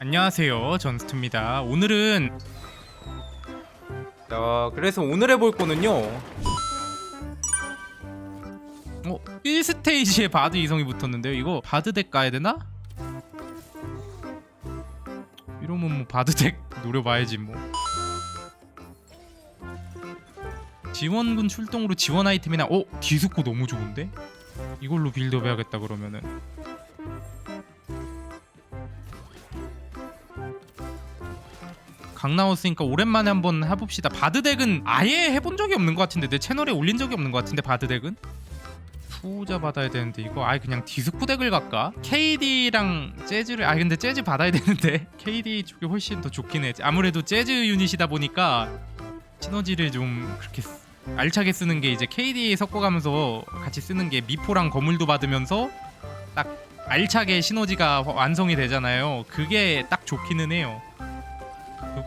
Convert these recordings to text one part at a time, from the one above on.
안녕하세요 전스트입니다 오늘은 어, 그래서 오늘 해볼 거는요 어 1스테이지에 바드 이성이 붙었는데요 이거 바드 덱 가야 되나? 이러면 뭐 바드 덱 노려봐야지 뭐 지원군 출동으로 지원 아이템이나 어? 디스코 너무 좋은데? 이걸로 빌드업 해야겠다 그러면은 강 나왔으니까 오랜만에 한번 해봅시다. 바드덱은 아예 해본 적이 없는 것 같은데 내 채널에 올린 적이 없는 것 같은데 바드덱은 투자 받아야 되는데 이거 아예 그냥 디스코 덱을 갈까? KD랑 재즈를 아 근데 재즈 받아야 되는데 KD 쪽이 훨씬 더 좋긴 해. 아무래도 재즈 유닛이다 보니까 시너지를 좀 그렇게 쓰- 알차게 쓰는 게 이제 KD 섞어가면서 같이 쓰는 게 미포랑 거물도 받으면서 딱 알차게 시너지가 완성이 되잖아요. 그게 딱 좋기는 해요.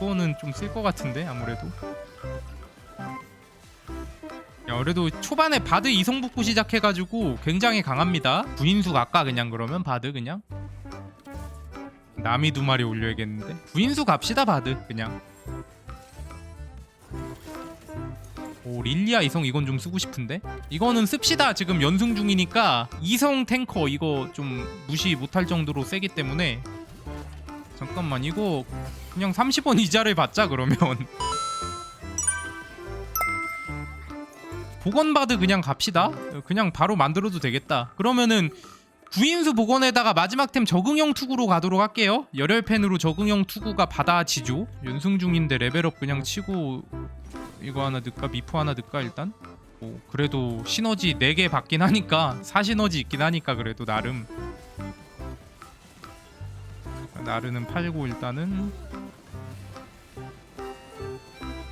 그거는 좀 쓸 것 같은데 아무래도. 야 그래도 초반에 바드 이성 붙고 시작해가지고 굉장히 강합니다. 구인수 갈까 그냥 그러면 바드 그냥? 남이 두 마리 올려야겠는데? 구인수 갑시다 바드 그냥. 오 릴리아 이성 이건 좀 쓰고 싶은데? 이거는 씁시다. 지금 연승 중이니까 이성 탱커 이거 좀 무시 못할 정도로 세기 때문에 잠깐만 이거 그냥 30원 이자를 받자 그러면. 복원바드 그냥 갑시다. 그냥 바로 만들어도 되겠다. 그러면은 구인수 복원에다가 마지막 템 적응형 투구로 가도록 할게요. 열혈펜으로 적응형 투구가 받아지죠. 연승 중인데 레벨업 그냥 치고 이거 하나 넣을까? 미포 하나 넣을까 일단? 오, 그래도 시너지 4개 받긴 하니까 사시너지 있긴 하니까 그래도 나름 나르는 팔고 일단은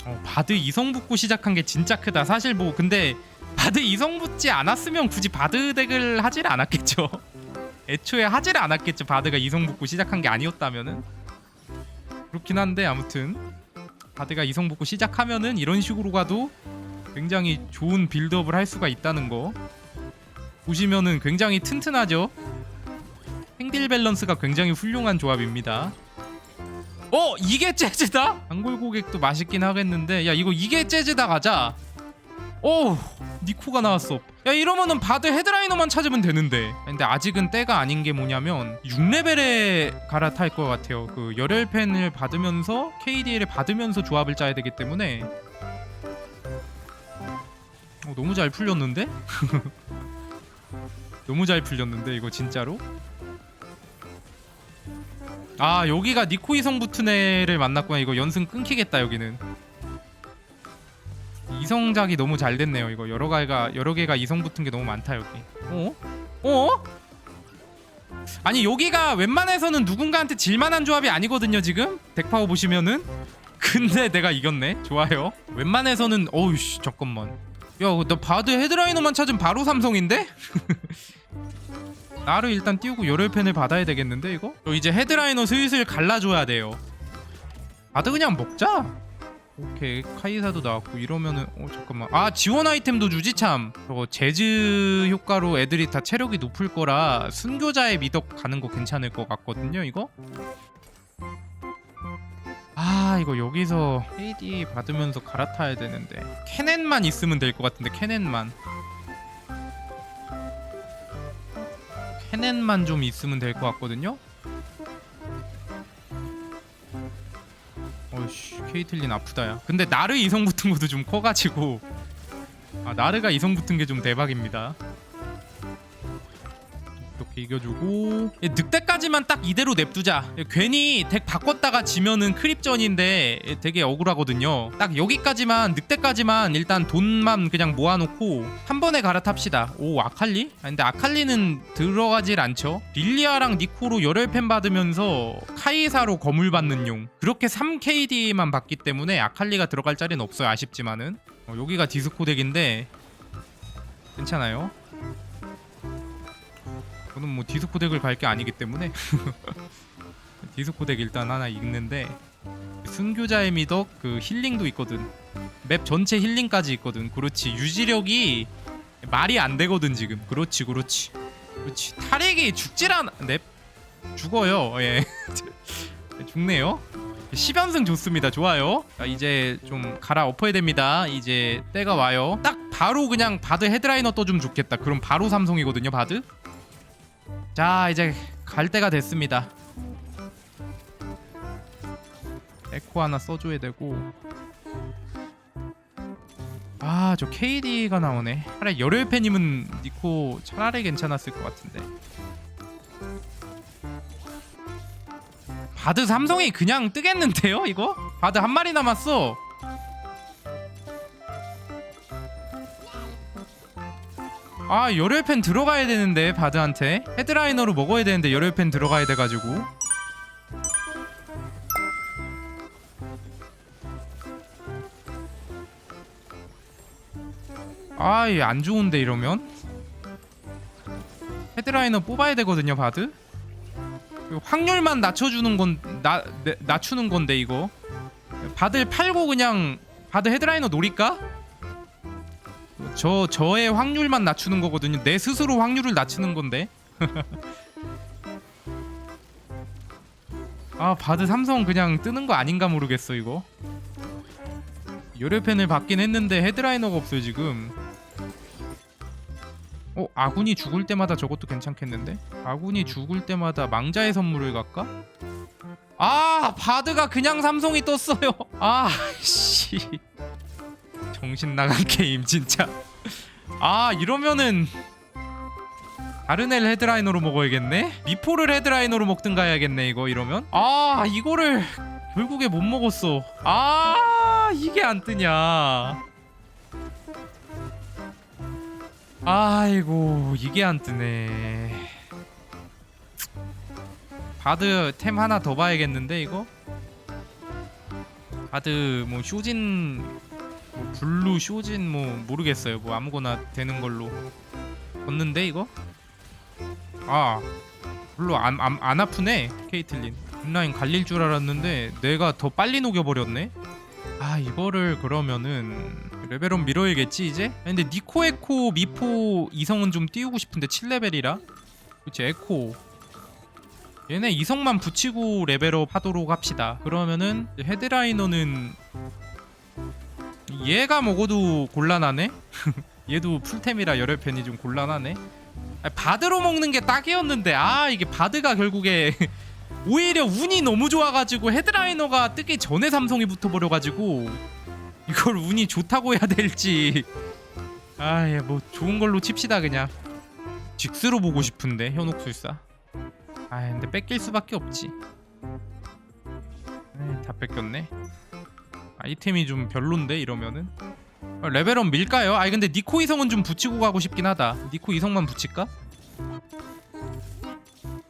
어, 바드 이성 붙고 시작한 게 진짜 크다. 사실 뭐 근데 바드 이성 붙지 않았으면 굳이 바드 덱을 하질 않았겠죠. 애초에 하질 않았겠죠. 바드가 이성 붙고 시작한 게 아니었다면은 그렇긴 한데 아무튼 바드가 이성 붙고 시작하면은 이런 식으로 가도 굉장히 좋은 빌드업을 할 수가 있다는 거 보시면은 굉장히 튼튼하죠. 행딜 밸런스가 굉장히 훌륭한 조합입니다. 어 이게 재즈다? 단골 고객도 맛있긴 하겠는데 야 이거 이게 재즈다 가자. 오 니코가 나왔어. 야 이러면은 바드 헤드라이너만 찾으면 되는데. 근데 아직은 때가 아닌 게 뭐냐면 6레벨에 갈아탈 것 같아요. 그 열혈펜을 받으면서 KDL을 받으면서 조합을 짜야 되기 때문에 어, 너무 잘 풀렸는데? 너무 잘 풀렸는데 이거 진짜로? 아 여기가 니코 이성 붙은 애를 만났구나. 이거 연승 끊기겠다 여기는. 이성작이 너무 잘 됐네요 이거. 여러 개가 여러 개가 이성 붙은 게 너무 많다 여기. 어? 어? 아니 여기가 웬만해서는 누군가한테 질만한 조합이 아니거든요 지금? 덱파워 보시면은? 근데 내가 이겼네. 좋아요. 웬만해서는 어우씨 잠깐만 야나 바드 헤드라이너만 찾으면 바로 삼성인데? 나를 일단 띄우고 열혈펜을 받아야 되겠는데 이거? 저 이제 헤드라이너 슬슬 갈라줘야 돼요. 아드 그냥 먹자. 오케이 카이사도 나왔고 이러면은 어 잠깐만. 아 지원 아이템도 주지 참. 저거 재즈 효과로 애들이 다 체력이 높을 거라 순교자의 미덕 가는 거 괜찮을 것 같거든요 이거? 아 이거 여기서 KD 받으면서 갈아타야 되는데. 캐넨만 있으면 될 것 같은데 캐넨만 캐넨만 좀 있으면 될 것 같거든요. 어이씨 케이틀린 아프다 야. 근데 나르 이성 붙은 것도 좀 커가지고 아 나르가 이성 붙은 게 좀 대박입니다. 이겨주고 예, 늑대까지만 딱 이대로 냅두자. 예, 괜히 덱 바꿨다가 지면은 크립전인데 예, 되게 억울하거든요. 딱 여기까지만 늑대까지만 일단 돈만 그냥 모아놓고 한 번에 갈아탑시다. 오 아칼리? 아, 근데 아칼리는 들어가질 않죠. 릴리아랑 니코로 열혈펜 받으면서 카이사로 거물 받는 용. 그렇게 3KD만 받기 때문에 아칼리가 들어갈 자리는 없어요 아쉽지만은. 어, 여기가 디스코 덱인데 괜찮아요 저는 뭐 디스코 덱을 갈 게 아니기 때문에 디스코 덱 일단 하나 읽는데 순교자의 미덕 그 힐링도 있거든. 맵 전체 힐링까지 있거든. 그렇지. 유지력이 말이 안 되거든 지금. 그렇지 그렇지. 그렇지. 탈핵이 죽질 않아 넵. 죽어요. 예. 죽네요. 10연승 좋습니다. 좋아요. 자, 이제 좀 갈아 엎어야 됩니다. 이제 때가 와요. 딱 바로 그냥 바드 헤드라이너 떠주면 좋겠다. 그럼 바로 삼성이거든요 바드 자 이제 갈 때가 됐습니다. 에코 하나 써줘야 되고. 아 저 KD가 나오네. 차라리 열혈 팬님은 니코 차라리 괜찮았을 것 같은데. 바드 삼성이 그냥 뜨겠는데요 이거? 바드 한 마리 남았어 아 열혈팬 들어가야 되는데 바드한테. 헤드라이너로 먹어야 되는데 열혈팬 들어가야 돼가지고. 아이 안 좋은데 이러면? 헤드라이너 뽑아야 되거든요 바드? 그 확률만 낮춰주는 건 나, 내- 낮추는 건데 이거. 바들 팔고 그냥 바드 헤드라이너 노릴까? 저 저의 확률만 낮추는 거거든요. 내 스스로 확률을 낮추는 건데. 아 바드 삼성 그냥 뜨는 거 아닌가 모르겠어 이거. 열혈펜을 받긴 했는데 헤드라이너가 없어요 지금. 어 아군이 죽을 때마다 저것도 괜찮겠는데? 아군이 죽을 때마다 망자의 선물을 갈까? 아 바드가 그냥 삼성이 떴어요. 아 씨 정신 나간 게임 진짜. 아 이러면은 엘 헤드라이너로 먹어야겠네? 미포를 헤드라이너로 먹든가 해야겠네 이거 이러면? 아 이거를 결국에 못 먹었어. 아 이게 안 뜨냐. 아이고 이게 안 뜨네. 바드 템 하나 더 봐야겠는데 이거? 바드 뭐 쇼진 뭐 블루 쇼진 뭐 모르겠어요. 뭐 아무거나 되는 걸로. 걷는데 이거? 아 별로 안, 안, 안 아프네 케이틀린. 인라인 갈릴 줄 알았는데 내가 더 빨리 녹여버렸네. 아 이거를 그러면은 레벨업 밀어야겠지 이제? 근데 니코 에코 미포 이성은 좀 띄우고 싶은데 7레벨이라. 그치 에코. 얘네 이성만 붙이고 레벨업 하도록 합시다. 그러면은 헤드라이너는 얘가 먹어도 곤란하네? 얘도 풀템이라 열혈 팬이 좀 곤란하네? 바드로 먹는 게 딱이었는데 아 이게 바드가 결국에 오히려 운이 너무 좋아가지고 헤드라이너가 뜨기 전에 삼성이 붙어버려가지고 이걸 운이 좋다고 해야 될지. 아예 뭐 좋은 걸로 칩시다 그냥. 직스로 보고 싶은데 현옥술사. 아 근데 뺏길 수밖에 없지. 에이, 다 뺏겼네 아이템이 좀 별론데 이러면은 아, 레벨업 밀까요? 아니 근데 니코 이성은 좀 붙이고 가고 싶긴 하다 니코 이성만 붙일까?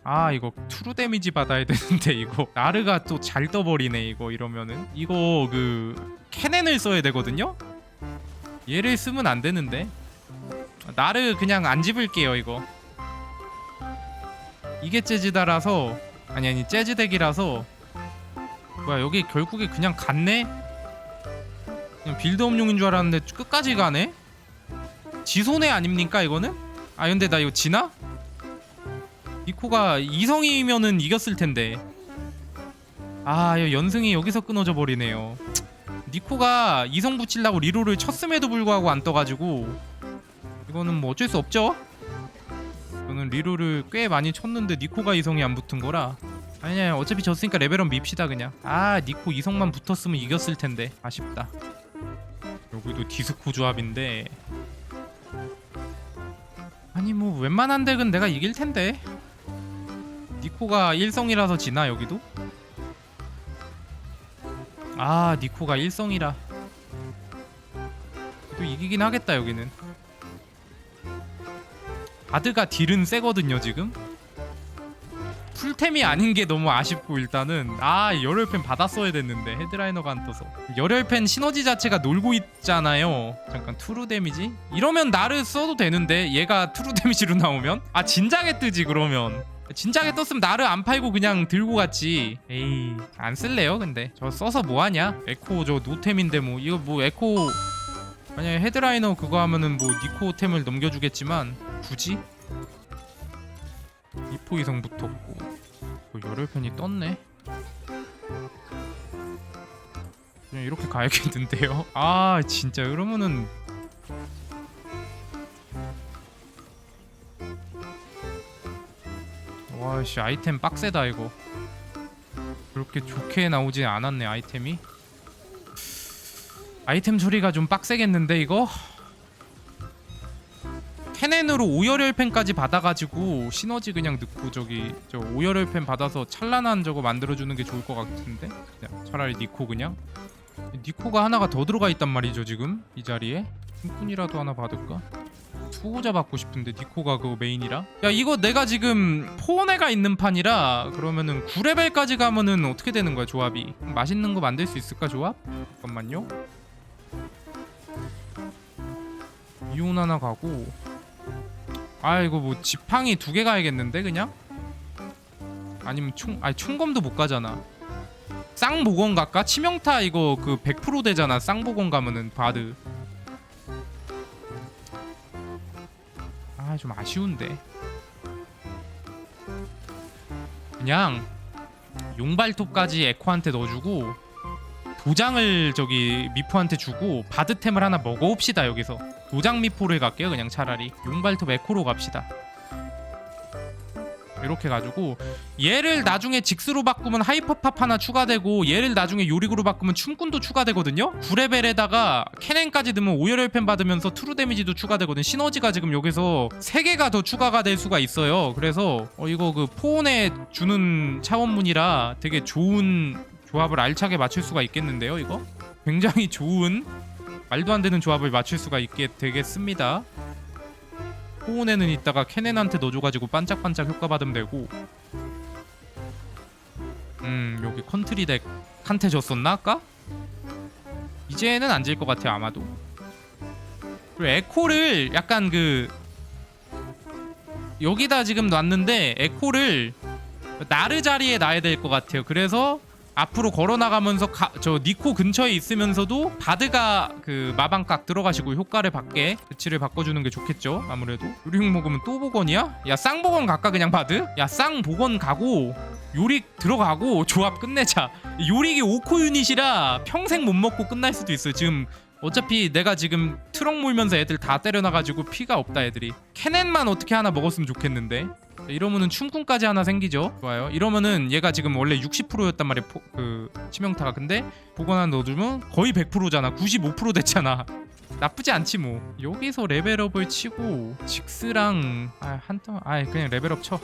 아 이거 트루 데미지 받아야 되는데 이거 나르가 또 잘 떠버리네 이거 이러면은 이거 그 캐넨을 써야 되거든요? 얘를 쓰면 안 되는데 나르 그냥 안 집을게요 이거 이게 재즈다라서 아니 아니 재즈덱이라서 뭐야 여기 결국에 그냥 갔네? 그냥 빌드업용인 줄 알았는데 끝까지 가네? 지손해 아닙니까 이거는? 아 근데 나 이거 지나? 니코가 이성이면은 이겼을 텐데. 아 연승이 여기서 끊어져 버리네요. 니코가 이성 붙이려고 리로를 쳤음에도 불구하고 안 떠가지고. 이거는 뭐 어쩔 수 없죠? 저는 리로를 꽤 많이 쳤는데 니코가 이성이 안 붙은 거라. 아니야 어차피 졌으니까 레벨업 밉시다 그냥. 아 니코 이성만 붙었으면 이겼을 텐데. 아쉽다 여기도 디스코 조합인데. 아니 뭐 웬만한 덱은 내가 이길 텐데. 니코가 1성이라서 지나 여기도? 아 니코가 1성이라. 또 이기긴 하겠다 여기는. 바드가 딜은 세거든요 지금 풀템이 아닌 게 너무 아쉽고 일단은 아 열혈펜 받았어야 됐는데 헤드라이너가 안 떠서. 열혈펜 시너지 자체가 놀고 있잖아요. 잠깐 투루 데미지? 이러면 나를 써도 되는데 얘가 투루 데미지로 나오면? 아 진작에 뜨지 그러면. 진작에 떴으면 나를 안 팔고 그냥 들고 갔지. 에이 안 쓸래요 근데? 저 써서 뭐하냐? 에코 저 노템인데 뭐 이거 뭐 에코 만약에 헤드라이너 그거 하면은 뭐 니코템을 넘겨주겠지만 굳이? 이포 이성 붙었고 그 열혈펜이 떴네. 그냥 이렇게 가야겠는데요? 아 진짜 이러면은 와씨 아이템 빡세다 이거. 그렇게 좋게 나오지 않았네 아이템이. 아이템 처리가 좀 빡세겠는데 이거 캐넨으로 오열혈펜까지 받아가지고 시너지 그냥 넣고 저기 저 오열혈펜 받아서 찬란한 저거 만들어주는 게 좋을 것 같은데? 그냥 차라리 니코 그냥? 니코가 하나가 더 들어가 있단 말이죠 지금? 이 자리에? 힘꾼이라도 하나 받을까? 투호자 받고 싶은데 니코가 그 메인이라? 야 이거 내가 지금 포네가 있는 판이라 그러면은 9레벨까지 가면은 어떻게 되는 거야 조합이? 맛있는 거 만들 수 있을까 조합? 잠깐만요. 이온 하나 가고 아 이거 뭐 지팡이 두 개 가야겠는데 그냥? 아니면 총 아니 총검도 못 가잖아 쌍보건 갈까? 치명타 이거 그 100% 되잖아 쌍보건 가면은 바드 아 좀 아쉬운데 그냥 용발톱까지 에코한테 넣어주고 도장을 저기 미포한테 주고 바드템을 하나 먹어봅시다 여기서. 도장 미포를 갈게요 그냥 차라리. 용발톱 에코로 갑시다. 이렇게 가지고 얘를 나중에 직스로 바꾸면 하이퍼팝 하나 추가되고 얘를 나중에 요리그로 바꾸면 춤꾼도 추가되거든요? 9레벨에다가 캐넨까지 넣으면 오열혈펜 받으면서 트루 데미지도 추가되거든 시너지가 지금 여기서 3개가 더 추가가 될 수가 있어요. 그래서 어, 이거 그 포온에 주는 차원문이라 되게 좋은 조합을 알차게 맞출 수가 있겠는데요 이거? 굉장히 좋은 말도 안 되는 조합을 맞출 수가 있게 되겠습니다. 포온에는 이따가 캐넨한테 넣어줘가지고 반짝반짝 효과 받으면 되고. 음 여기 컨트리 덱 한테 줬었나 아까? 이제는 안 질 것 같아요 아마도. 그리고 에코를 약간 그 여기다 지금 놨는데 에코를 나르 자리에 놔야 될 것 같아요. 그래서 앞으로 걸어 나가면서 가, 저 니코 근처에 있으면서도 바드가 그 마방각 들어가시고 효과를 받게 배치를 바꿔주는 게 좋겠죠 아무래도. 요리육 먹으면 또 복원이야? 야 쌍복원 갈까 그냥 바드? 야 쌍복원 가고 요릭 들어가고 조합 끝내자. 요릭이 5코 유닛이라 평생 못 먹고 끝날 수도 있어 지금. 어차피 내가 지금 트럭 몰면서 애들 다 때려놔가지고 피가 없다 애들이. 캐넨만 어떻게 하나 먹었으면 좋겠는데 이러면은 춤꾼까지 하나 생기죠. 좋아요. 이러면은 얘가 지금 원래 60%였단 말이야. 포, 그 치명타가. 근데 보건 하나 넣어주면 거의 100%잖아. 95% 됐잖아. 나쁘지 않지 뭐. 여기서 레벨업을 치고 직스랑 아, 한턴 아 그냥 레벨업 쳐.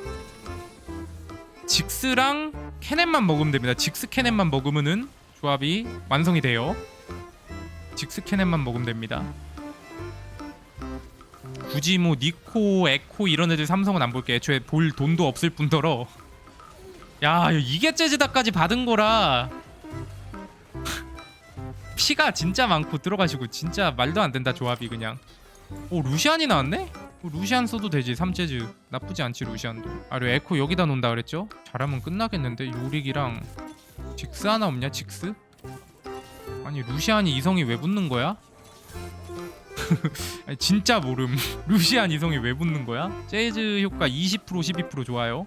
직스랑 캐넨만 먹으면 됩니다. 직스 캐넨만 먹으면은 조합이 완성이 돼요. 직스 캐넨만 먹으면 됩니다. 굳이 뭐 니코, 에코 이런 애들 삼성은 안 볼게. 애초에 볼 돈도 없을 뿐더러 야 이게 재즈다까지 받은 거라 피가 진짜 많고 들어가시고 진짜 말도 안 된다 조합이 그냥. 오 루시안이 나왔네? 오, 루시안 써도 되지 3재즈 나쁘지 않지 루시안도 아 그리고 에코 여기다 놓는다 그랬죠? 잘하면 끝나겠는데 요릭이랑 직스 하나 없냐 직스? 아니 루시안이 이성이 왜 붙는 거야? 아니, 진짜 모름. 루시안 이성이 왜 붙는 거야? 재즈 효과 20% 12% 좋아요.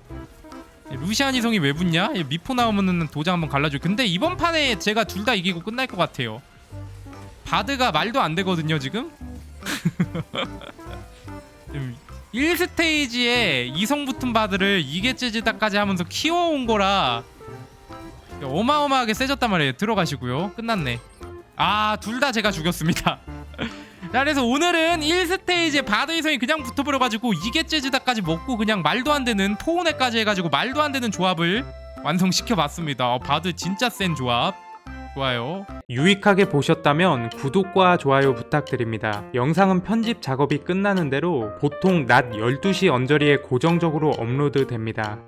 루시안 이성이 왜 붙냐? 얘 미포 나오면은 도장 한번 갈라줘. 근데 이번 판에 제가 둘 다 이기고 끝날 것 같아요. 바드가 말도 안 되거든요. 지금 1스테이지에 이성 붙은 바드를 이게 재즈다까지 하면서 키워온 거라 어마어마하게 세졌단 말이에요. 들어가시고요. 끝났네. 아 둘 다 제가 죽였습니다. 자 그래서 오늘은 1스테이지에 바드 이성이 그냥 붙어버려가지고 이게 재즈다까지 먹고 그냥 말도 안 되는 포운에까지 해가지고 말도 안 되는 조합을 완성시켜봤습니다 어, 바드 진짜 센 조합 좋아요 유익하게 보셨다면 구독과 좋아요 부탁드립니다. 영상은 편집 작업이 끝나는 대로 보통 낮 12시 언저리에 고정적으로 업로드 됩니다.